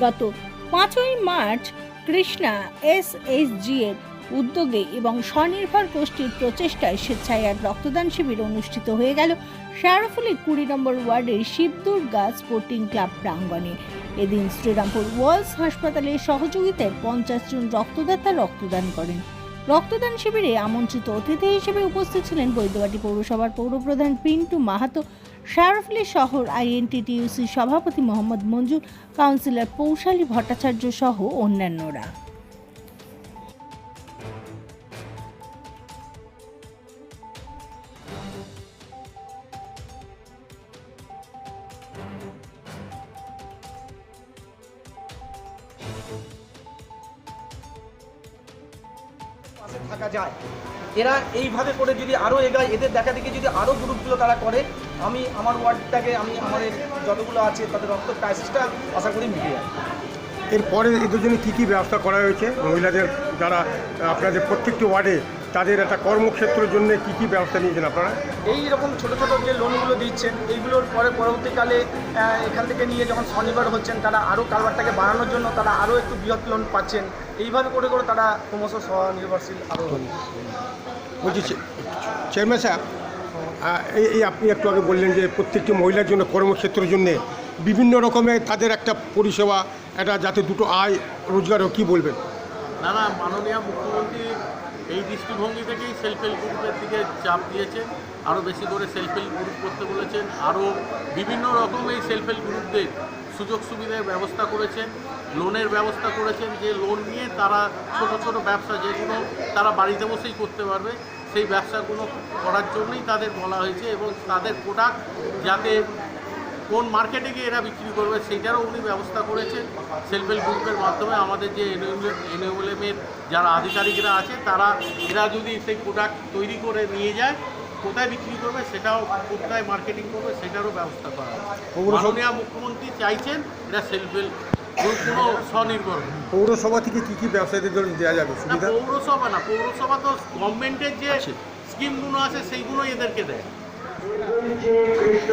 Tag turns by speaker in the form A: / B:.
A: গত পাঁচই March Krishna S S G এর উদ্যোগে এবং স্বনির্ভর গোষ্ঠীর প্রচেষ্টায় স্বেচ্ছায় এক রক্তদান শিবির অনুষ্ঠিত হয়ে গেল। শেয়ারফুলি কুড়ি নম্বর ওয়ার্ডের শিবদুর্গা স্পোর্টিং ক্লাব প্রাঙ্গণে। এদিন শ্রীরামপুর ওয়ার্লস হাসপাতালের সহযোগিতায় পঞ্চাশ জন রক্তদাতা রক্তদান করেন। রক্তদান শিবিরে আমন্ত্রিত অতিথি হিসেবে উপস্থিত ছিলেন বৈদ্যবাটি পৌরসভার পৌরপ্রধান পিন্টু মাহাতো শারফলি শহর আইএনটিটিউসি সভাপতি মোহাম্মদ মঞ্জুর, কাউন্সিলর পৌশালী ভট্টাচার্য সহ অন্যান্যরা।
B: থাকা যায়। এরা এইভাবে করে যদি আরও এগায় এদের দেখা দেখি যদি আরও গ্রুপগুলো তারা করে আমি আমার ওয়ার্ডটাকে আমি আমাদের যতগুলো আছে তাদের রক্ত ক্রাইসিসটা আশা করি মিটে যাবে
C: এরপরে এদের জন্য কী কী ব্যবস্থা করা হয়েছে? মহিলাদের যারা আপনাদের প্রত্যেকটি ওয়ার্ডে তাদের একটা কর্মক্ষেত্রের জন্য কী কী ব্যবস্থা নিয়েছেন আপনারা?
B: এই রকম ছোটো ছোটো যে লোনগুলো দিচ্ছেন এইগুলোর পরে পরবর্তীকালে এখান থেকে নিয়ে যখন স্বনির্ভর হচ্ছেন তারা আরও কারবারটাকে বাড়ানোর জন্য তারা আরও একটু বৃহৎ লোন পাচ্ছেন। এইভাবে করে করে তারা ক্রমশ স্বনির্ভরশীল আরও
C: বলছি চেয়ারম্যান সাহেব এই এই আপনি একটু আগে বললেন যে প্রত্যেকটি মহিলার জন্য কর্মক্ষেত্রের জন্য বিভিন্ন রকমের তাদের একটা পরিষেবা এটা যাতে দুটো আয় রোজগার কি কী বলবেন?
D: না না মাননীয় মুখ্যমন্ত্রী এই দৃষ্টিভঙ্গি থেকেই সেলফ হেল্প গ্রুপের দিকে চাপ দিয়েছেন আরও বেশি করে সেলফ হেল্প গ্রুপ করতে বলেছেন আরও বিভিন্ন রকম এই সেলফ হেল্প গ্রুপদের সুযোগ সুবিধার ব্যবস্থা করেছেন লোনের ব্যবস্থা করেছেন, যে লোন নিয়ে তারা ছোট ছোট ব্যবসা যেগুলো তারা বাড়িতে বসেই করতে পারবে, সেই ব্যবসাগুলো করার জন্যই তাদের বলা হয়েছে এবং তাদের প্রোডাক্ট যাতে কোন মার্কেটে গিয়ে এরা বিক্রি করবে সেইটারও উনি ব্যবস্থা করেছেন। সেলফ হেল্প গ্রুপের মাধ্যমে আমাদের যে এনএলএমের যারা আধিকারিকরা আছে তারা এরা যদি সেই প্রোডাক্ট তৈরি করে নিয়ে যায় কোথায় বিক্রি করবে সেটাও কোথায় মার্কেটিং করবে সেটারও ব্যবস্থা করা মাননীয় মুখ্যমন্ত্রী চাইছেন এরা সেলফ হেল্প গ্রুপগুলো স্বনির্ভর
C: পৌরসভা থেকে কী কী ব্যবসায়ীদের জন্য দেওয়া যাবে? সুবিধা?
D: পৌরসভা না পৌরসভা তো গভর্নমেন্টের যে স্কিমগুলো আছে সেইগুলো এদেরকে দেয়।
E: কৃষ্ণ